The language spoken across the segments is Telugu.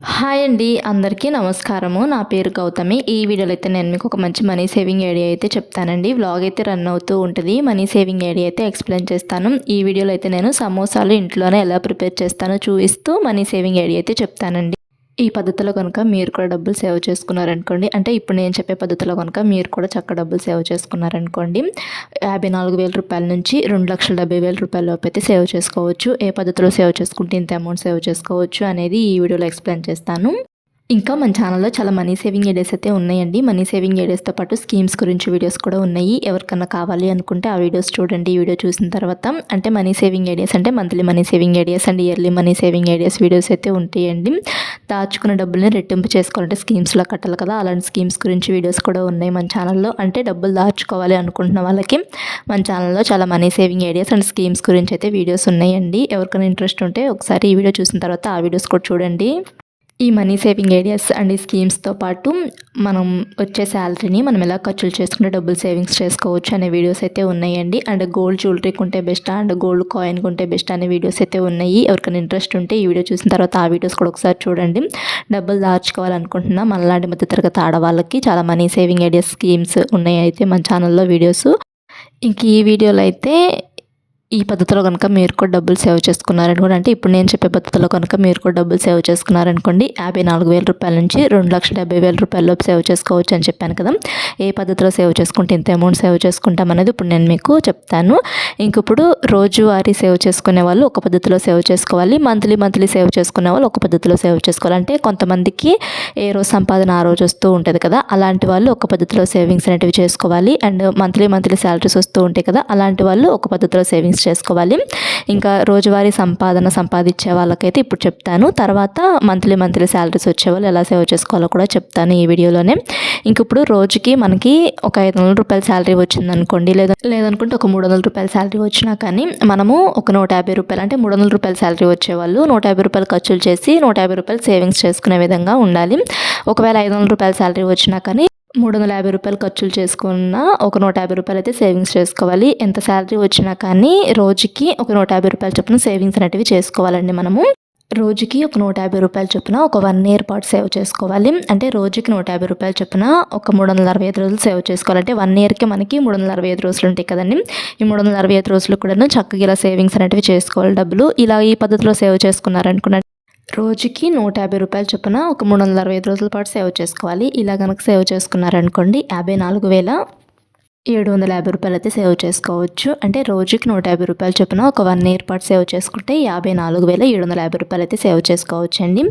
హాయ్ అండి అందరికీ నమస్కారము. నా పేరు గౌతమి. ఈ వీడియోలో అయితే నేను మీకు ఒక మంచి మనీ సేవింగ్ ఐడియా అయితే చెప్తానండి. వ్లాగ్ అయితే రన్ అవుతూ ఉంటుంది. మనీ సేవింగ్ ఐడియా అయితే ఎక్స్ప్లెయిన్ చేస్తాను. ఈ వీడియోలో అయితే నేను సమోసాలు ఇంట్లోనే ఎలా ప్రిపేర్ చేస్తానో చూపిస్తూ మనీ సేవింగ్ ఐడియా అయితే చెప్తానండి. ఈ పద్ధతిలో కనుక మీరు కూడా డబ్బులు సేవ్ చేసుకున్నారనుకోండి అంటే ఇప్పుడు నేను చెప్పే పద్ధతిలో కనుక మీరు కూడా చక్క డబ్బులు సేవ్ చేసుకున్నారనుకోండి యాభై నాలుగు వేల రూపాయల నుంచి రెండు లక్షల డెబ్బై వేల రూపాయల లోపు అయితే సేవ్ చేసుకోవచ్చు. ఏ పద్ధతిలో సేవ్ చేసుకుంటే ఇంత అమౌంట్ సేవ్ చేసుకోవచ్చు అనేది ఈ వీడియోలో ఎక్స్ప్లెయిన్ చేస్తాను. ఇంకా మన ఛానల్లో చాలా మనీ సేవింగ్ ఐడియాస్ అయితే ఉన్నాయండి. మనీ సేవింగ్ ఐడియాస్తో పాటు స్కీమ్స్ గురించి వీడియోస్ కూడా ఉన్నాయి. ఎవరికన్నా కావాలి అనుకుంటే ఆ వీడియోస్ చూడండి. ఈ వీడియో చూసిన తర్వాత అంటే మనీ సేవింగ్ ఐడియాస్ అంటే monthly money saving ideas and yearly money saving ideas videos అయితే ఉంటాయండి. దాచుకున్న డబ్బుల్ని రెట్టింపు చేసుకోవాలంటే స్కీమ్స్లో కట్టాలి కదా. అలాంటి స్కీమ్స్ గురించి వీడియోస్ కూడా ఉన్నాయి మన ఛానల్లో. అంటే డబ్బులు దాచుకోవాలి అనుకుంటున్న వాళ్ళకి మన ఛానల్లో చాలా money saving ideas and schemes గురించి అయితే వీడియోస్ ఉన్నాయండి. ఎవరికైనా ఇంట్రెస్ట్ ఉంటే ఒకసారి ఈ వీడియో చూసిన తర్వాత ఆ వీడియోస్ కూడా చూడండి. ఈ మనీ సేవింగ్ ఐడియాస్ అండ్ ఈ స్కీమ్స్తో పాటు మనం వచ్చే శాలరీని మనం ఎలా ఖర్చులు చేసుకుంటే డబ్బులు సేవింగ్స్ చేసుకోవచ్చు అనే వీడియోస్ అయితే ఉన్నాయండి. అండ్ గోల్డ్ జ్యువెలరీ కొంటే బెస్ట్ అండ్ గోల్డ్ కాయిన్ కొంటే బెస్ట్ అనే వీడియోస్ అయితే ఉన్నాయి. ఎవరికైనా ఇంట్రెస్ట్ ఉంటే ఈ వీడియో చూసిన తర్వాత ఆ వీడియోస్ కూడా ఒకసారి చూడండి. డబ్బులు దాచుకోవాలనుకుంటున్నా మనలాంటి మధ్య తరగతి ఆడవాళ్ళకి చాలా మనీ సేవింగ్ ఐడియాస్ స్కీమ్స్ ఉన్నాయి అయితే మన ఛానల్లో వీడియోస్. ఇంక ఈ వీడియోలో అయితే ఈ పద్ధతిలో కనుక మీరు కూడా డబ్బులు సేవ్ చేసుకున్నారనుకోండి అంటే ఇప్పుడు నేను చెప్పే పద్ధతిలో కనుక మీరు కూడా డబ్బులు సేవ్ చేసుకున్నారనుకోండి యాభై నాలుగు వేల రూపాయల నుంచి రెండు లక్షల డెబ్బై వేల రూపాయలు సేవ్ చేసుకోవచ్చు అని చెప్పాను కదా. ఏ పద్ధతిలో సేవ్ చేసుకుంటే ఇంత అమౌంట్ సేవ్ చేసుకుంటాం అనేది ఇప్పుడు నేను మీకు చెప్తాను. ఇంక ఇప్పుడు రోజువారీ సేవ్ చేసుకునే వాళ్ళు ఒక పద్ధతిలో సేవ్ చేసుకోవాలి మంత్లీ మంత్లీ సేవ్ చేసుకునే వాళ్ళు ఒక పద్ధతిలో సేవ్ చేసుకోవాలి. అంటే కొంతమందికి ఏ రోజు సంపాదన ఆ రోజు వస్తూ ఉంటుంది కదా అలాంటి వాళ్ళు ఒక పద్ధతిలో సేవింగ్స్ అనేటివి చేసుకోవాలి. అండ్ మంత్లీ మంత్లీ శాలరీస్ వస్తూ ఉంటాయి కదా అలాంటి వాళ్ళు ఒక పద్ధతిలో సేవింగ్స్ చేసుకోవాలి. ఇంకా రోజువారీ సంపాదన సంపాదించే వాళ్ళకైతే ఇప్పుడు చెప్తాను. తర్వాత మంత్లీ మంత్లీ శాలరీస్ వచ్చేవాళ్ళు ఎలా సేవ్ చేసుకోవాలో కూడా చెప్తాను ఈ వీడియోలోనే. ఇంక ఇప్పుడు రోజుకి మనకి ఒక ఐదు వందల రూపాయల శాలరీ వచ్చిందనుకోండి లేదా లేదనుకుంటే ఒక మూడు వందల రూపాయల శాలరీ వచ్చినా కానీ మనము ఒక నూట యాభై రూపాయలు అంటే మూడు వందల రూపాయల శాలరీ వచ్చేవాళ్ళు నూట యాభై రూపాయలు ఖర్చులు చేసి నూట యాభై రూపాయలు సేవింగ్స్ చేసుకునే విధంగా ఉండాలి. ఒకవేళ ఐదు వందల రూపాయల శాలరీ వచ్చినా కానీ మూడు వందల యాభై రూపాయలు ఖర్చులు చేసుకున్న ఒక నూట యాభై రూపాయలు అయితే సేవింగ్స్ చేసుకోవాలి. ఎంత శాలరీ వచ్చినా కానీ రోజుకి ఒక నూట యాభై రూపాయల చొప్పున సేవింగ్స్ అనేటివి చేసుకోవాలండి మనము. రోజుకి ఒక నూట యాభై రూపాయల చొప్పున ఒక వన్ ఇయర్ పాటు సేవ్ చేసుకోవాలి. అంటే రోజుకి నూట యాభై రూపాయల చొప్పున ఒక మూడు వందల అరవై ఐదు రోజులు సేవ్ చేసుకోవాలంటే వన్ ఇయర్కి మనకి మూడు వందల అరవై ఐదు రోజులు ఉంటాయి కదండి. ఈ మూడు వందల అరవై ఐదు రోజులు కూడా చక్కగా ఇలా సేవింగ్స్ అనేటివి చేసుకోవాలి డబ్బులు. ఇలా ఈ పద్ధతిలో సేవ్ చేసుకున్నారనుకున్న రోజుకి నూట యాభై రూపాయల చొప్పున ఒక మూడు వందల అరవై ఐదు రోజుల పాటు సేవ్ చేసుకోవాలి. ఇలా కనుక సేవ్ చేసుకున్నారనుకోండి యాభై నాలుగు వేల ఏడు వందల యాభై రూపాయలు అయితే సేవ్ చేసుకోవచ్చు. అంటే రోజుకి నూట యాభై రూపాయలు చొప్పున ఒక వన్ ఇయర్ పాటు సేవ్ చేసుకుంటే యాభై నాలుగు వేల ఏడు వందల యాభై రూపాయలు అయితే సేవ్ చేసుకోవచ్చు అండి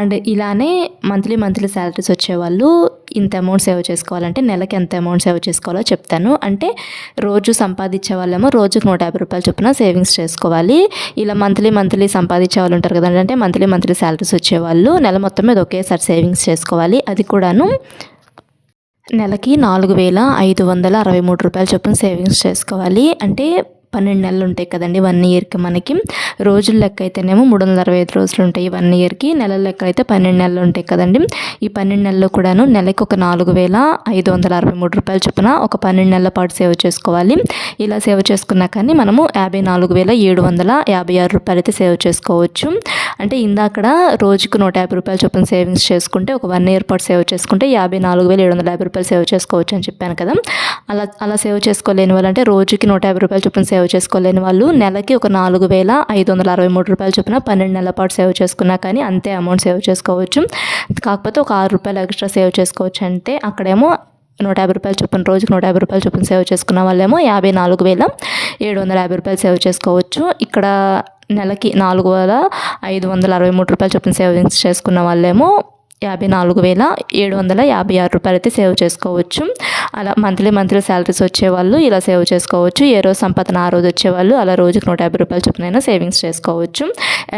అండ్ ఇలానే మంత్లీ మంత్లీ శాలరీస్ వచ్చేవాళ్ళు ఇంత అమౌంట్ సేవ్ చేసుకోవాలంటే నెలకి ఎంత అమౌంట్ సేవ్ చేసుకోవాలో చెప్తాను. అంటే రోజు సంపాదించే వాళ్ళేమో రోజుకి నూట యాభై రూపాయలు చొప్పున సేవింగ్స్ చేసుకోవాలి. ఇలా మంత్లీ మంత్లీ సంపాదించే వాళ్ళు ఉంటారు కదండి అంటే మంత్లీ మంత్లీ శాలరీస్ వచ్చేవాళ్ళు. నెల మొత్తం మీద ఒకేసారి సేవింగ్స్ చేసుకోవాలి. అది కూడాను నెలకి నాలుగు వేల ఐదు వందల అరవై మూడు రూపాయల చొప్పున సేవింగ్స్ చేసుకోవాలి. అంటే పన్నెండు నెలలు ఉంటాయి కదండి వన్ ఇయర్కి మనకి. రోజుల లెక్క అయితేనేమో మూడు వందల అరవై ఐదు రోజులు ఉంటాయి వన్ ఇయర్కి నెలల లెక్క అయితే పన్నెండు నెలలు ఉంటాయి కదండి. ఈ పన్నెండు నెలలు కూడాను నెలకి ఒక నాలుగు వేల ఐదు వందల అరవై మూడు రూపాయలు చొప్పున ఒక పన్నెండు నెలల పాటు సేవ్ చేసుకోవాలి. ఇలా సేవ్ చేసుకున్నా కానీ మనము యాభై నాలుగు వేల ఏడు వందల యాభై ఆరు రూపాయలు అయితే సేవ్ చేసుకోవచ్చు. అంటే ఇందాకడ రోజుకు నూట యాభై రూపాయలు చొప్పున సేవింగ్స్ చేసుకుంటే ఒక వన్ ఇయర్ పాటు సేవ్ చేసుకుంటే యాభై నాలుగు వేల ఏడు వందల యాభై రూపాయలు సేవ్ చేసుకోవచ్చు అని చెప్పాను కదా. అలా అలా సేవ్ చేసుకోలేని వాళ్ళంటే రోజుకి నూట యాభై రూపాయలు చొప్పున సేవ్ సేవ్ చేసుకోలేని వాళ్ళు నెలకి ఒక నాలుగు వేల ఐదు వందల అరవై మూడు రూపాయలు చొప్పున పన్నెండు నెలల పాటు సేవ్ చేసుకున్నా కానీ అంతే అమౌంట్ సేవ్ చేసుకోవచ్చు. కాకపోతే ఒక ఆరు రూపాయలు ఎక్స్ట్రా సేవ్ చేసుకోవచ్చు అంటే అక్కడేమో నూట యాభై రూపాయలు చొప్పున రోజుకి నూట యాభై రూపాయలు చొప్పున సేవ్ చేసుకున్న వాళ్ళేమో యాభై నాలుగు వేల ఏడు వందల యాభై రూపాయలు సేవ్ చేసుకోవచ్చు. ఇక్కడ నెలకి నాలుగు వేల ఐదు వందల అరవై మూడు రూపాయలు చొప్పున సేవింగ్స్ చేసుకున్న వాళ్ళేమో యాభై నాలుగు వేల ఏడు వందల యాభై ఆరు రూపాయలు అయితే సేవ్ చేసుకోవచ్చు. అలా మంత్లీ మంత్లీ శాలరీస్ వచ్చేవాళ్ళు ఇలా సేవ్ చేసుకోవచ్చు. ఏ రోజు సంపాదన ఆ రోజు వచ్చేవాళ్ళు అలా రోజుకి నూట యాభై రూపాయల చొప్పునైనా సేవింగ్స్ చేసుకోవచ్చు.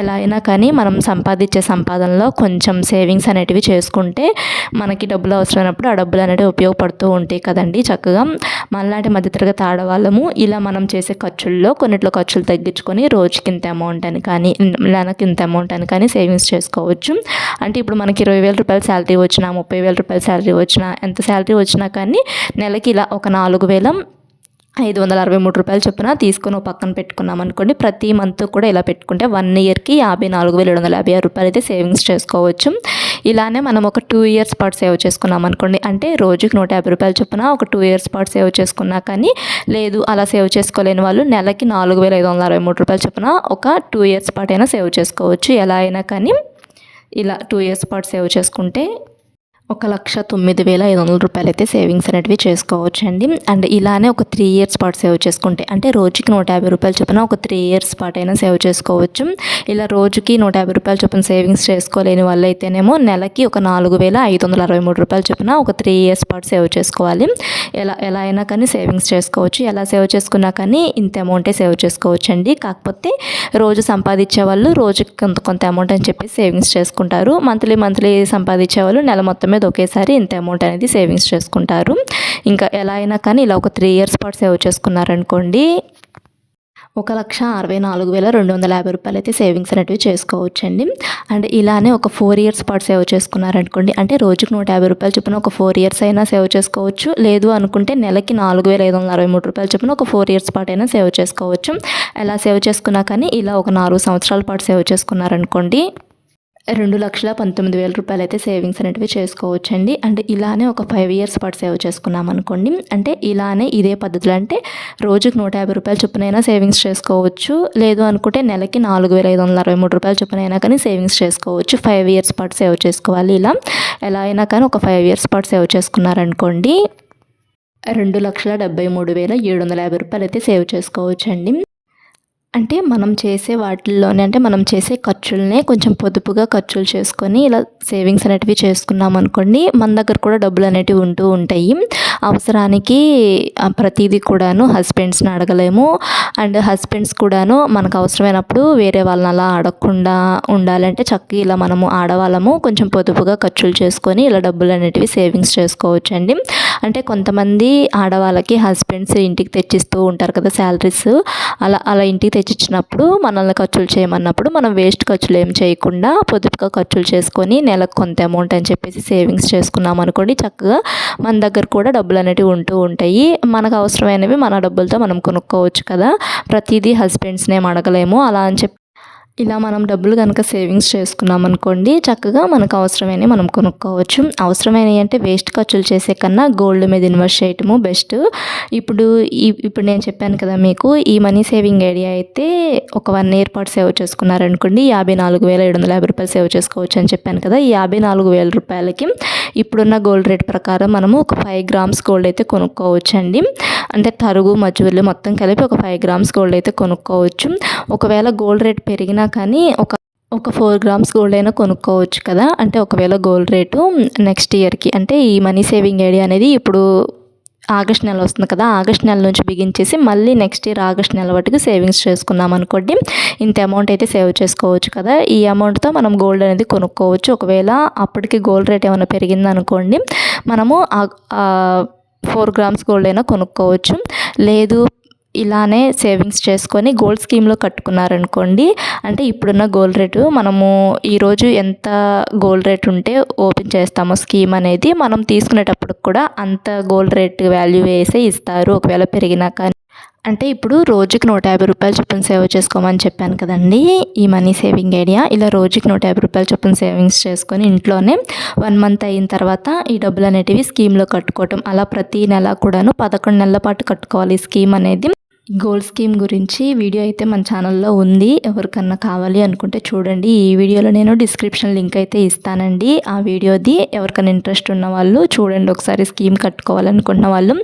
ఎలా అయినా కానీ మనం సంపాదించే సంపాదనలో కొంచెం సేవింగ్స్ అనేటివి చేసుకుంటే మనకి డబ్బులు అవసరమైనప్పుడు ఆ డబ్బులు అనేవి ఉపయోగపడుతూ ఉంటాయి కదండి చక్కగా. మనలాంటి మధ్యతరగతి ఆడవాళ్ళము ఇలా మనం చేసే ఖర్చుల్లో కొన్నిట్లో ఖర్చులు తగ్గించుకొని రోజుకి ఇంత అమౌంట్ అని కానీ నెలకి ఇంత అమౌంట్ అని కానీ సేవింగ్స్ చేసుకోవచ్చు. అంటే ఇప్పుడు మనకి ఇరవై వేల రూపాయల శాలరీ వచ్చినా ముప్పై వేల రూపాయల శాలరీ వచ్చినా ఎంత శాలరీ వచ్చినా కానీ నెలకి ఇలా ఒక నాలుగు వేల ఐదు వందల అరవై మూడు రూపాయలు చొప్పున తీసుకొని ఒక పక్కన పెట్టుకున్నాం అనుకోండి. ప్రతి మంత్ కూడా ఇలా పెట్టుకుంటే వన్ ఇయర్కి యాభై నాలుగు వేల ఏడు వందల యాభై ఆరు రూపాయలు అయితే సేవింగ్స్ చేసుకోవచ్చు. ఇలానే మనం ఒక టూ ఇయర్స్ పాటు సేవ్ చేసుకున్నాం అనుకోండి. అంటే రోజుకి నూట యాభై రూపాయలు చొప్పున ఒక టూ ఇయర్స్ పాటు సేవ్ చేసుకున్నా కానీ లేదు అలా సేవ్ చేసుకోలేని వాళ్ళు నెలకి నాలుగు వేల ఐదు వందల అరవై మూడు రూపాయలు చొప్పున ఒక టూ ఇయర్స్ పాటు అయినా సేవ్ చేసుకోవచ్చు. ఎలా అయినా కానీ ఇలా టూ ఇయర్స్ పాటు సేవ్ చేసుకుంటే ఒక లక్ష తొమ్మిది వేల ఐదు వందల రూపాయలు అయితే సేవింగ్స్ అనేటివి చేసుకోవచ్చు అండి అండ్ ఇలానే ఒక త్రీ ఇయర్స్ పాటు సేవ్ చేసుకుంటే అంటే రోజుకి నూట యాభై రూపాయలు చొప్పున ఒక త్రీ ఇయర్స్ పాటు అయినా సేవ్ చేసుకోవచ్చు. ఇలా రోజుకి నూట యాభై రూపాయలు చొప్పున సేవింగ్స్ చేసుకోలేని వాళ్ళైతేనేమో నెలకి ఒక నాలుగు వేల ఐదు వందల అరవై మూడు రూపాయలు చొప్పున ఒక త్రీ ఇయర్స్ పాటు సేవ్ చేసుకోవాలి. ఎలా ఎలా అయినా కానీ సేవింగ్స్ చేసుకోవచ్చు. ఎలా సేవ్ చేసుకున్నా కానీ ఇంత అమౌంటే సేవ్ చేసుకోవచ్చు అండి కాకపోతే రోజు సంపాదించే వాళ్ళు రోజుకి కొంత కొంత అమౌంట్ అని చెప్పి సేవింగ్స్ చేసుకుంటారు. మంత్లీ మంత్లీ సంపాదించే వాళ్ళు నెల మొత్తమే మీద ఒకేసారి ఇంత అమౌంట్ అనేది సేవింగ్స్ చేసుకుంటారు. ఇంకా ఎలా అయినా కానీ ఇలా ఒక త్రీ ఇయర్స్ పాటు సేవ్ చేసుకున్నారనుకోండి ఒక లక్ష అరవై నాలుగు వేల రెండు వందల యాభై రూపాయలు అయితే సేవింగ్స్ అనేటివి చేసుకోవచ్చండి. అండ్ ఇలానే ఒక ఫోర్ ఇయర్స్ పాటు సేవ్ చేసుకున్నారనుకోండి అంటే రోజుకు నూట యాభై రూపాయలు చొప్పున ఒక ఫోర్ ఇయర్స్ అయినా సేవ్ చేసుకోవచ్చు. లేదు అనుకుంటే నెలకి నాలుగు వేల ఐదు వందల అరవై మూడు రూపాయలు చొప్పున ఒక ఫోర్ ఇయర్స్ పాటు అయినా సేవ్ చేసుకోవచ్చు. ఎలా సేవ్ చేసుకున్నా కానీ ఇలా ఒక నాలుగు సంవత్సరాల పాటు సేవ్ చేసుకున్నారనుకోండి రెండు లక్షల పంతొమ్మిది వేల రూపాయలు అయితే సేవింగ్స్ అనేటివి చేసుకోవచ్చండి. అంటే ఇలానే ఒక ఫైవ్ ఇయర్స్ పాటు సేవ్ చేసుకున్నాం అనుకోండి. అంటే ఇలానే ఇదే పద్ధతులు అంటే రోజుకు నూట యాభై రూపాయలు చొప్పునైనా సేవింగ్స్ చేసుకోవచ్చు. లేదు అనుకుంటే నెలకి నాలుగు వేల ఐదు వందల అరవై మూడు రూపాయలు చొప్పునైనా కానీ సేవింగ్స్ చేసుకోవచ్చు. ఫైవ్ ఇయర్స్ పాటు సేవ్ చేసుకోవాలి ఇలా. ఎలా అయినా కానీ ఒక ఫైవ్ ఇయర్స్ పాటు సేవ్ చేసుకున్నారనుకోండి. రెండు లక్షల డెబ్బై మూడు వేల ఏడు వందల యాభై రూపాయలు అయితే సేవ్ చేసుకోవచ్చండి. అంటే మనం చేసే వాటిల్లోనే అంటే మనం చేసే ఖర్చులనే కొంచెం పొదుపుగా ఖర్చులు చేసుకొని ఇలా సేవింగ్స్ అనేటివి చేసుకున్నాం అనుకోండి మన దగ్గర కూడా డబ్బులు అనేటివి ఉంటూ ఉంటాయి. అవసరానికి ప్రతిదీ కూడాను హస్బెండ్స్ని అడగలేము. అండ్ హస్బెండ్స్ కూడాను మనకు అవసరమైనప్పుడు వేరే వాళ్ళని అలా అడగకుండా ఉండాలంటే చక్కగా ఇలా మనము ఆడవాళ్ళము కొంచెం పొదుపుగా ఖర్చులు చేసుకొని ఇలా డబ్బులు అనేటివి సేవింగ్స్ చేసుకోవచ్చండి. అంటే కొంతమంది ఆడవాళ్ళకి హస్బెండ్స్ ఇంటికి తెచ్చిస్తూ ఉంటారు కదా శాలరీస్. అలా అలా ఇంటికి తెచ్చిచ్చినప్పుడు మనల్ని ఖర్చులు చేయమన్నప్పుడు మనం వేస్ట్ ఖర్చులు ఏం చేయకుండా పొదుపుగా ఖర్చులు చేసుకొని నెలకు కొంత అమౌంట్ అని చెప్పేసి సేవింగ్స్ చేసుకున్నాం అనుకోండి చక్కగా మన దగ్గర కూడా డబ్బులు అనేవి ఉంటూ ఉంటాయి. మనకు అవసరమైనవి మన డబ్బులతో మనం కొనుక్కోవచ్చు కదా. ప్రతిదీ హస్బెండ్స్నేం అడగలేము. అలా అని చెప్పి ఇలా మనం డబ్బులు కనుక సేవింగ్స్ చేసుకున్నాం అనుకోండి చక్కగా మనకు అవసరమైన మనం కొనుక్కోవచ్చు. అవసరమైనవి అంటే వేస్ట్ ఖర్చులు చేసే కన్నా గోల్డ్ మీద ఇన్వెస్ట్ చేయటము బెస్ట్. ఇప్పుడు ఈ ఇప్పుడు నేను చెప్పాను కదా మీకు ఈ మనీ సేవింగ్ ఐడియా అయితే ఒక వన్ ఇయర్ పాటు సేవ్ చేసుకున్నారనుకోండి యాభై నాలుగు వేల ఏడు వందల యాభై రూపాయలు సేవ్ చేసుకోవచ్చు అని చెప్పాను కదా ఈ యాభై నాలుగు వేల రూపాయలకి ఇప్పుడున్న గోల్డ్ రేట్ ప్రకారం మనము ఒక ఫైవ్ గ్రామ్స్ గోల్డ్ అయితే కొనుక్కోవచ్చు అండి అంటే తరుగు మజూర్లు మొత్తం కలిపి ఒక ఫైవ్ గ్రామ్స్ గోల్డ్ అయితే కొనుక్కోవచ్చు. ఒకవేళ గోల్డ్ రేట్ పెరిగినా కానీ ఒక ఒక ఫోర్ గ్రామ్స్ గోల్డ్ అయినా కొనుక్కోవచ్చు కదా. అంటే ఒకవేళ గోల్డ్ రేటు నెక్స్ట్ ఇయర్కి అంటే ఈ మనీ సేవింగ్ ఐడియా అనేది ఇప్పుడు ఆగస్ట్ నెల వస్తుంది కదా ఆగస్ట్ నెల నుంచి బిగించేసి మళ్ళీ నెక్స్ట్ ఇయర్ ఆగస్ట్ నెల వరకు సేవింగ్స్ చేసుకున్నాం అనుకోండి. ఇంత అమౌంట్ అయితే సేవ్ చేసుకోవచ్చు కదా. ఈ అమౌంట్తో మనం గోల్డ్ అనేది కొనుక్కోవచ్చు. ఒకవేళ అప్పటికి గోల్డ్ రేట్ ఏమైనా పెరిగిందనుకోండి మనము ఫోర్ గ్రామ్స్ గోల్డ్ అయినా కొనుక్కోవచ్చు. లేదు ఇలానే సేవింగ్స్ చేసుకొని గోల్డ్ స్కీమ్లో కట్టుకున్నారనుకోండి అంటే ఇప్పుడున్న గోల్డ్ రేటు మనము ఈరోజు ఎంత గోల్డ్ రేట్ ఉంటే ఓపెన్ చేస్తామో స్కీమ్ అనేది మనం తీసుకునేటప్పుడు కూడా అంత గోల్డ్ రేట్ వాల్యూ వేసే ఇస్తారు ఒకవేళ పెరిగినా కానీ. అంటే ఇప్పుడు రోజుకి నూట యాభై రూపాయలు చొప్పున సేవ్ చేసుకోమని చెప్పాను కదండి ఈ మనీ సేవింగ్ ఐడియా. ఇలా రోజుకి నూట యాభై రూపాయలు చొప్పున సేవింగ్స్ చేసుకొని ఇంట్లోనే వన్ మంత్ అయిన తర్వాత ఈ డబ్బులు అనేటివి స్కీమ్లో కట్టుకోవటం. అలా ప్రతి నెల కూడాను పదకొండు నెలల పాటు కట్టుకోవాలి ఈ స్కీమ్ అనేది. గోల్డ్ స్కీమ్ గురించి వీడియో అయితే మన ఛానల్లో ఉంది. ఎవరికన్నా కావాలి అనుకుంటే చూడండి. ఈ వీడియోలో నేను డిస్క్రిప్షన్ లింక్ అయితే ఇస్తానండి. ఆ వీడియోది ఎవరికైనా ఇంట్రెస్ట్ ఉన్న వాళ్ళు చూడండి. ఒకసారి స్కీమ్ కట్టుకోవాలనుకున్న వాళ్ళు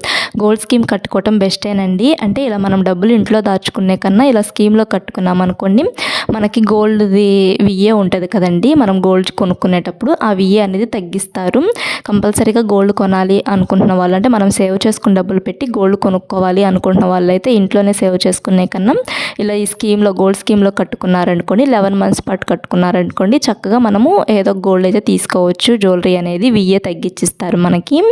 గోల్డ్ స్కీమ్ కట్టుకోవటం బెస్టేనండి. అంటే ఇలా మనం డబ్బులు ఇంట్లో దాచుకునే కన్నా ఇలా స్కీమ్లో కట్టుకున్నాం అనుకోండి మనకి గోల్డ్ది విఏ ఉంటుంది కదండి. మనం గోల్డ్ కొనుక్కునేటప్పుడు ఆ విఏ అనేది తగ్గిస్తారు. కంపల్సరీగా గోల్డ్ కొనాలి అనుకుంటున్న వాళ్ళు అంటే మనం సేవ్ చేసుకున్న డబ్బులు పెట్టి గోల్డ్ కొనుక్కోవాలి అనుకుంటున్న వాళ్ళైతే ఇంట్లోనే సేవ్ చేసుకునే కన్నా. ఇలా ఈ స్కీమ్లో గోల్డ్ స్కీమ్లో కట్టుకున్నారనుకోండి లెవెన్ మంత్స్ పాటు కట్టుకున్నారనుకోండి చక్కగా మనము ఏదో గోల్డ్ అయితే తీసుకోవచ్చు. జ్యువెలరీ అనేది విఏ తగ్గించిస్తారు మనకి.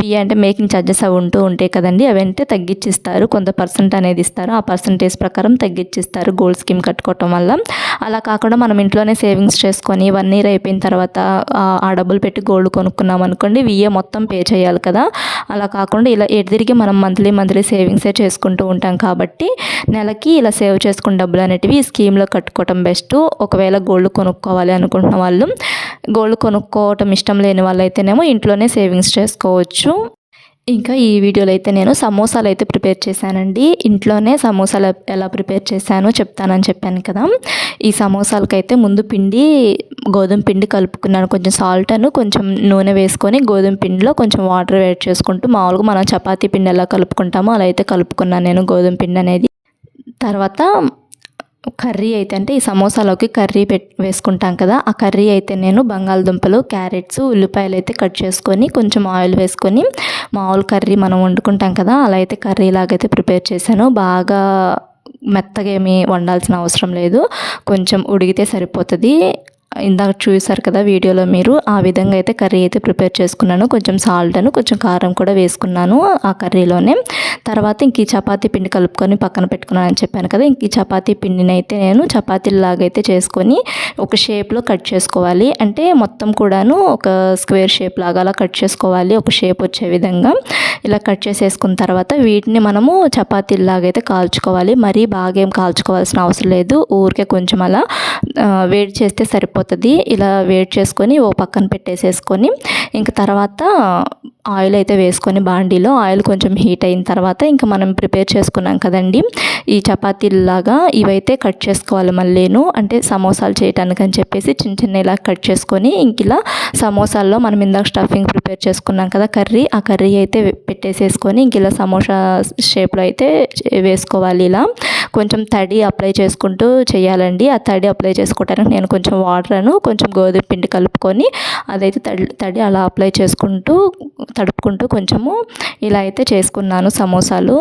విఏ అంటే మేకింగ్ ఛార్జెస్ అవి ఉంటూ ఉంటాయి కదండి. అవి అంటే తగ్గించిస్తారు కొంత పర్సెంట్ అనేది ఇస్తారు. ఆ పర్సంటేజ్ ప్రకారం తగ్గించిస్తారు గోల్డ్ స్కీమ్ కట్టుకోవటం వల్ల. అలా కాకుండా మనం ఇంట్లోనే సేవింగ్స్ చేసుకొని వన్ ఇయర్ అయిపోయిన తర్వాత ఆ- డబ్బులు పెట్టి గోల్డ్ కొనుక్కున్నాం అనుకోండి విఏ మొత్తం పే చేయాలి కదా. అలా కాకుండా ఇలా ఎటు తిరిగి మనం మంత్లీ మంత్లీ సేవింగ్సే చేసుకుంటూ ఉంటాం కాబట్టి నెలకి ఇలా సేవ్ చేసుకున్న డబ్బులు అనేటివి ఈ స్కీమ్లో కట్టుకోవటం బెస్ట్. ఒకవేళ గోల్డ్ కొనుక్కోవాలి అనుకుంటున్న వాళ్ళు గోల్డ్ కొనుక్కోవటం ఇష్టం లేని వాళ్ళైతేనేమో ఇంట్లోనే సేవింగ్స్ చేసుకోవచ్చు. ఇంకా ఈ వీడియోలో అయితే నేను సమోసాలు అయితే ప్రిపేర్ చేశానండి. ఇంట్లోనే సమోసాలు ఎలా ప్రిపేర్ చేశానో చెప్తానని చెప్పాను కదా. ఈ సమోసాలకైతే ముందు పిండి గోధుమ పిండి కలుపుకున్నాను. కొంచెం సాల్ట్ అను కొంచెం నూనె వేసుకొని గోధుమ పిండిలో కొంచెం వాటర్ వేడి చేసుకుంటూ మామూలుగా మనం చపాతీ పిండి ఎలా కలుపుకుంటామో అలా అయితే కలుపుకున్నాను నేను గోధుమ పిండి అనేది. తర్వాత కర్రీ అయితే అంటే ఈ సమోసాలోకి కర్రీ పెట్ వేసుకుంటాం కదా ఆ కర్రీ అయితే నేను బంగాళదుంపలు క్యారెట్స్ ఉల్లిపాయలు అయితే కట్ చేసుకొని కొంచెం ఆయిల్ వేసుకొని మామూలు కర్రీ మనం వండుకుంటాం కదా అలా అయితే కర్రీ లాగైతే ప్రిపేర్ చేశాను. బాగా మెత్తగా ఏమీ వండాల్సిన అవసరం లేదు. కొంచెం ఉడికితే సరిపోతుంది. ఇందాక చూసారు కదా వీడియోలో మీరు ఆ విధంగా అయితే కర్రీ అయితే ప్రిపేర్ చేసుకున్నాను. కొంచెం సాల్ట్ అను కొంచెం కారం కూడా వేసుకున్నాను ఆ కర్రీలోనే. తర్వాత ఇంక ఈ చపాతీ పిండి కలుపుకొని పక్కన పెట్టుకున్నాను అని చెప్పాను కదా. ఇంక ఈ చపాతీ పిండిని అయితే నేను చపాతీలాగైతే చేసుకొని ఒక షేప్లో కట్ చేసుకోవాలి. అంటే మొత్తం కూడాను ఒక స్క్వేర్ షేప్ లాగా అలా కట్ చేసుకోవాలి. ఒక షేప్ వచ్చే విధంగా. ఇలా కట్ చేసేసుకున్న తర్వాత వీటిని మనము చపాతీలాగా అయితే కాల్చుకోవాలి. మరీ బాగా ఏం కాల్చుకోవాల్సిన అవసరం లేదు. ఊరికే కొంచెం అలా వేడి చేస్తే సరిపోతుంది. ఇలా వేడి చేసుకొని ఓ పక్కన పెట్టేసేసుకొని ఇంక తర్వాత ఆయిల్ అయితే వేసుకొని బాండీలో ఆయిల్ కొంచెం హీట్ అయిన తర్వాత ఇంకా మనం ప్రిపేర్ చేసుకున్నాం కదండి. ఈ చపాతీలాగా ఇవైతే కట్ చేసుకోవాలి మళ్ళీను. అంటే సమోసాలు చేయటానికి అని చెప్పేసి చిన్న చిన్న ఇలా కట్ చేసుకొని ఇంక ఇలా సమోసాల్లో మనం ఇందాక స్టఫింగ్ ప్రిపేర్ చేసుకున్నాం కదా కర్రీ ఆ కర్రీ అయితే పెట్టేసేసుకొని ఇంక ఇలా సమోసా షేప్లో అయితే వేసుకోవాలి ఇలా. కొంచెం తడి అప్లై చేసుకుంటూ చేయాలండి. ఆ తడి అప్లై చేసుకోవడానికి నేను కొంచెం వాటర్ అను కొంచెం గోధుమ పిండి కలుపుకొని అదైతే తడి తడి అలా అప్లై చేసుకుంటూ తడుపుకుంటూ కొంచెము ఇలా అయితే చేసుకున్నాను సమోసాలు.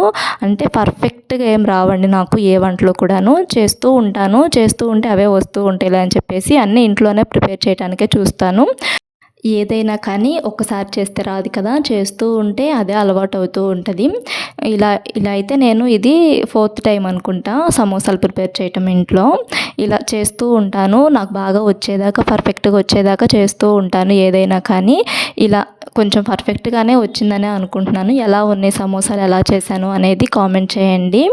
అంటే పర్ఫెక్ట్గా ఏం రావండి నాకు ఏ వంటలో కూడాను. చేస్తూ ఉంటాను. చేస్తూ ఉంటే అవే వస్తూ ఉంటాయి అని చెప్పేసి అన్నీ ఇంట్లోనే ప్రిపేర్ చేయడానికే చూస్తాను. ఏదైనా కానీ ఒక్కసారి చేస్తే రాదు కదా చేస్తూ ఉంటే అదే అలవాటు అవుతూ ఉంటుంది. ఇలా ఇలా అయితే నేను ఇది ఫోర్త్ టైం అనుకుంటా సమోసాలు ప్రిపేర్ చేయటం ఇంట్లో. ఇలా చేస్తూ ఉంటాను నాకు బాగా వచ్చేదాకా పర్ఫెక్ట్గా వచ్చేదాకా చేస్తూ ఉంటాను ఏదైనా కానీ. ఇలా కొంచెం పర్ఫెక్ట్గానే వచ్చిందనే అనుకుంటున్నాను. ఎలా ఉన్నాయి సమోసాలు ఎలా చేశాను అనేది కామెంట్ చేయండి.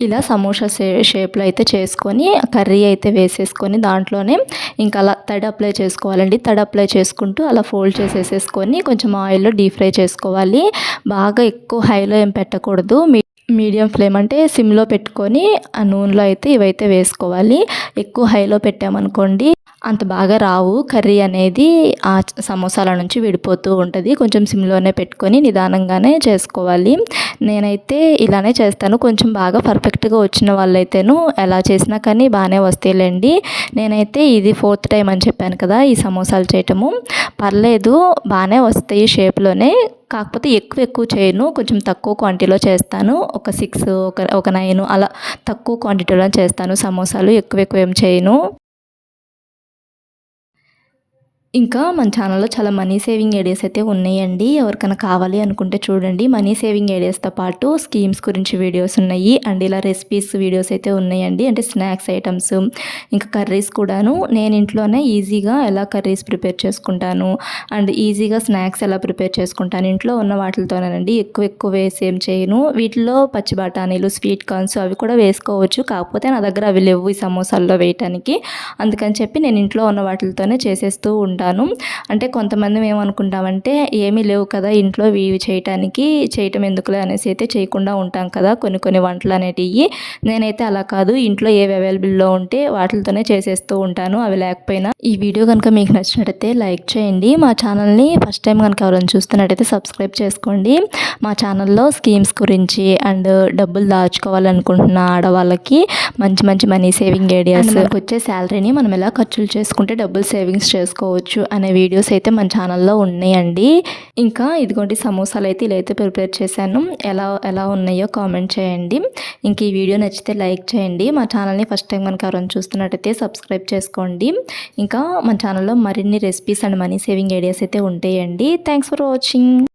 ఇలా సమోసా షే షేప్లో అయితే చేసుకొని కర్రీ అయితే వేసేసుకొని దాంట్లోనే ఇంకా అలా తడి అప్లై చేసుకోవాలండి. తడి అప్లై చేసుకుంటూ అలా ఫోల్డ్ చేసేసేసుకొని కొంచెం ఆయిల్లో డీప్ ఫ్రై చేసుకోవాలి. బాగా ఎక్కువ హైలో ఏం పెట్టకూడదు. మీ మీడియం ఫ్లేమ్ అంటే సిమ్లో పెట్టుకొని ఆ నూనెలో అయితే ఇవైతే వేసుకోవాలి. ఎక్కువ హైలో పెట్టామనుకోండి అంత బాగా రావు. కర్రీ అనేది ఆ సమోసాల నుంచి విడిపోతూ ఉంటుంది. కొంచెం సిమ్లోనే పెట్టుకొని నిదానంగానే చేసుకోవాలి. నేనైతే ఇలానే చేస్తాను. కొంచెం బాగా పర్ఫెక్ట్గా వచ్చిన వాళ్ళైతేను ఎలా చేసినా కానీ బాగానే వస్తాయిలేండి. నేనైతే ఇది ఫోర్త్ టైం అని చెప్పాను కదా ఈ సమోసాలు చేయటము. పర్లేదు బాగానే వస్తాయి షేప్లోనే. కాకపోతే ఎక్కువ ఎక్కువ చేయను. కొంచెం తక్కువ క్వాంటిటీలో చేస్తాను. ఒక సిక్స్ ఒక ఒక నైన్ అలా తక్కువ క్వాంటిటీలో చేస్తాను సమోసాలు. ఎక్కువ ఎక్కువ ఏం చేయను. ఇంకా మన ఛానల్లో చాలా మనీ సేవింగ్ ఐడియాస్ అయితే ఉన్నాయండి. ఎవరికైనా కావాలి అనుకుంటే చూడండి. మనీ సేవింగ్ ఐడియాస్తో పాటు స్కీమ్స్ గురించి వీడియోస్ ఉన్నాయి. అండ్ ఇలా రెసిపీస్ వీడియోస్ అయితే ఉన్నాయండి. అంటే స్నాక్స్ ఐటమ్స్ ఇంకా కర్రీస్ కూడాను నేను ఇంట్లోనే ఈజీగా ఎలా కర్రీస్ ప్రిపేర్ చేసుకుంటాను. అండ్ ఈజీగా స్నాక్స్ ఎలా ప్రిపేర్ చేసుకుంటాను. ఇంట్లో ఉన్న వాటితోనేనండి. ఎక్కువ ఎక్కువ వేసి ఏం చేయను. వీటిలో పచ్చి బఠానీలు స్వీట్ కార్న్స్ అవి కూడా వేసుకోవచ్చు. కాకపోతే నా దగ్గర అవి లేవు ఈ సమోసాల్లో వేయటానికి. అందుకని చెప్పి నేను ఇంట్లో ఉన్న వాటితోనే చేసేస్తూ ఉంటాను. అంటే కొంతమంది ఏమనుకుంటామంటే ఏమీ లేవు కదా ఇంట్లో ఇవి చేయటానికి చేయటం ఎందుకులే? అనేసి అయితే చేయకుండా ఉంటాం కదా కొన్ని కొన్ని వంటలు అనేటివి నేనైతే అలా కాదు. ఇంట్లో ఏవి అవైలబుల్లో ఉంటే వాటితోనే చేసేస్తూ ఉంటాను. అవి లేకపోయినా ఈ వీడియో కనుక మీకు నచ్చినట్టయితే లైక్ చేయండి. మా ఛానల్ని ఫస్ట్ టైం కనుక ఎవరైనా చూస్తున్నట్టయితే సబ్స్క్రైబ్ చేసుకోండి. మా ఛానల్లో స్కీమ్స్ గురించి అండ్ డబ్బులు దాచుకోవాలనుకుంటున్న ఆడవాళ్ళకి మంచి మంచి మనీ సేవింగ్ ఐడియాస్ వచ్చే శాలరీని మనం ఎలా ఖర్చులు చేసుకుంటే డబ్బులు సేవింగ్స్ చేసుకోవచ్చు. చేసుకోవచ్చు అనే వీడియోస్ అయితే మన ఛానల్లో ఉన్నాయండి. ఇంకా ఇదిగోండి సమోసాలు అయితే ఇలా అయితే ప్రిపేర్ చేశాను. ఎలా ఎలా ఉన్నాయో కామెంట్ చేయండి. ఇంక ఈ వీడియో నచ్చితే లైక్ చేయండి. మా ఛానల్ని ఫస్ట్ టైం కనుక ఎవరైనా చూస్తున్నట్టయితే సబ్స్క్రైబ్ చేసుకోండి. ఇంకా మన ఛానల్లో మరిన్ని recipes and money saving ideas అయితే ఉంటాయండి. Thanks for watching